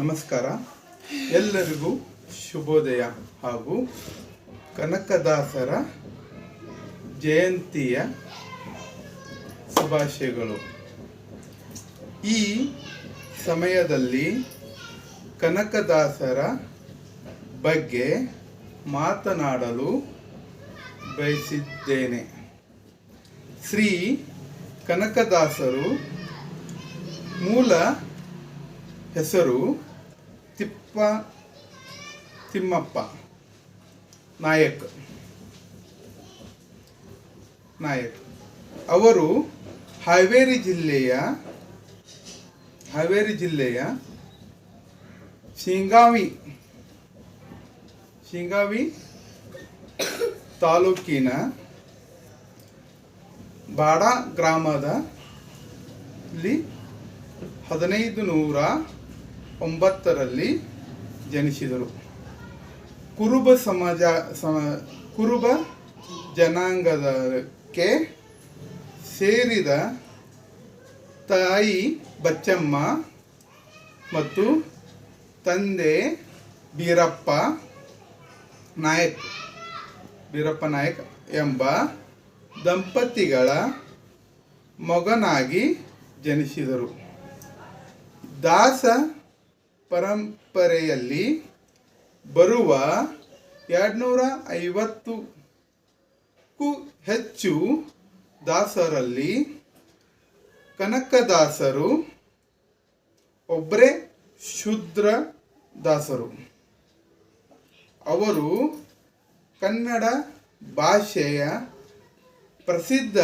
ನಮಸ್ಕಾರ. ಎಲ್ಲರಿಗೂ ಶುಭೋದಯ ಹಾಗೂ ಕನಕದಾಸರ ಜಯಂತಿಯ ಶುಭಾಶಯಗಳು. ಈ ಸಮಯದಲ್ಲಿ ಕನಕದಾಸರ ಬಗ್ಗೆ ಮಾತನಾಡಲು ಬಯಸಿದ್ದೇನೆ. ಶ್ರೀ ಕನಕದಾಸರು ಮೂಲ ಹೆಸರು ತಿಪ್ಪ, ತಿಮ್ಮಪ್ಪ. ನಾಯಕ್. ನಾಯಕ್. ಅವರು ಹಾವೇರಿ ಜಿಲ್ಲೆಯ ಹಾವೇರಿ ಜಿಲ್ಲೆಯ ಶಿಂಗಾವಿ ಶಿಂಗಾವಿ ತಾಲೂಕಿನ ಬಾಡ ಗ್ರಾಮದಲ್ಲಿ ಹದಿನೈದು ನೂರ ಒಂಬತ್ತರಲ್ಲಿ ಜನಿಸಿದರು. ಕುರುಬ ಸಮಾಜ ಸಮ ಕುರುಬ ಜನಾಂಗದಕ್ಕೆ ಸೇರಿದ ತಾಯಿ ಬಚ್ಚಮ್ಮ ಮತ್ತು ತಂದೆ ಬೀರಪ್ಪ ನಾಯಕ್ ಬೀರಪ್ಪ ನಾಯಕ್ ಎಂಬ ದಂಪತಿಗಳ ಮಗನಾಗಿ ಜನಿಸಿದರು. ದಾಸ ಪರಂಪರೆಯಲ್ಲಿ ಬರುವ ಎರಡುನೂರ ಐವತ್ತಕ್ಕೂ ಹೆಚ್ಚು ದಾಸರಲ್ಲಿ ಕನಕದಾಸರು ಒಬ್ಬರೇ ಶುದ್ರ ದಾಸರು ಅವರು ಕನ್ನಡ ಭಾಷೆಯ ಪ್ರಸಿದ್ಧ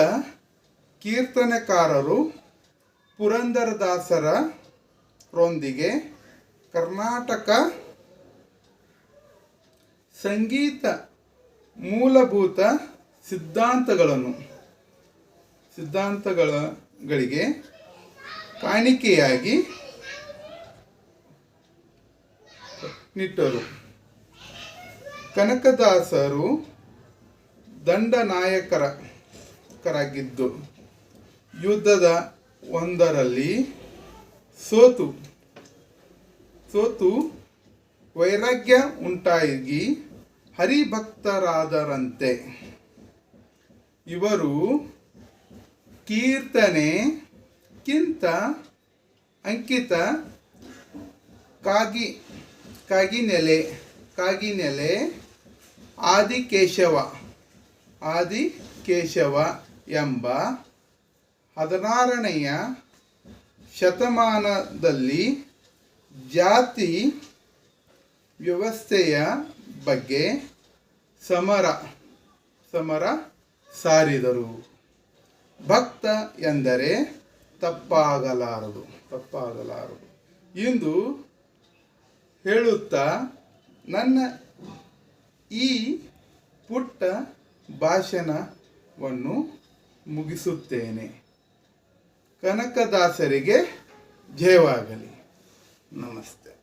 ಕೀರ್ತನೆಕಾರರು ಪುರಂದರದಾಸರ ರೊಂದಿಗೆ ಕರ್ನಾಟಕ ಸಂಗೀತ ಮೂಲಭೂತ ಸಿದ್ಧಾಂತಗಳನ್ನು ಸಿದ್ಧಾಂತಗಳಿಗೆ ಕಾಣಿಕೆಯಾಗಿ ನಿಟ್ಟರು. ಕನಕದಾಸರು ದಂಡನಾಯಕರಾಗಿದ್ದು ಯುದ್ಧದ ಒಂದರಲ್ಲಿ ಸೋತು. ಸೋತು ವೈರಾಗ್ಯ ಉಂಟಾಗಿ ಹರಿಭಕ್ತರಾದರಂತೆ. ಇವರು ಕೀರ್ತನೆಗಿಂತ ಅಂಕಿತ ಕಾಗಿ, ಕಾಗಿನೆಲೆ ಕಾಗಿನೆಲೆ, ಆದಿಕೇಶವ ಆದಿಕೇಶವ ಎಂಬ ಹದಿನಾರನೆಯ ಶತಮಾನದಲ್ಲಿ ಜಾತಿ ವ್ಯವಸ್ಥೆಯ ಬಗ್ಗೆ ಸಮರ ಸಮರ ಸಾರಿದರು. ಭಕ್ತ ಎಂದರೆ ತಪ್ಪಾಗಲಾರದು ತಪ್ಪಾಗಲಾರದು. ಎಂದು ಹೇಳುತ್ತಾ, ನನ್ನ ಈ ಪುಟ್ಟ ಭಾಷಣವನ್ನು ಮುಗಿಸುತ್ತೇನೆ. ಕನಕದಾಸರಿಗೆ ಜಯವಾಗಲಿ. నమస్తే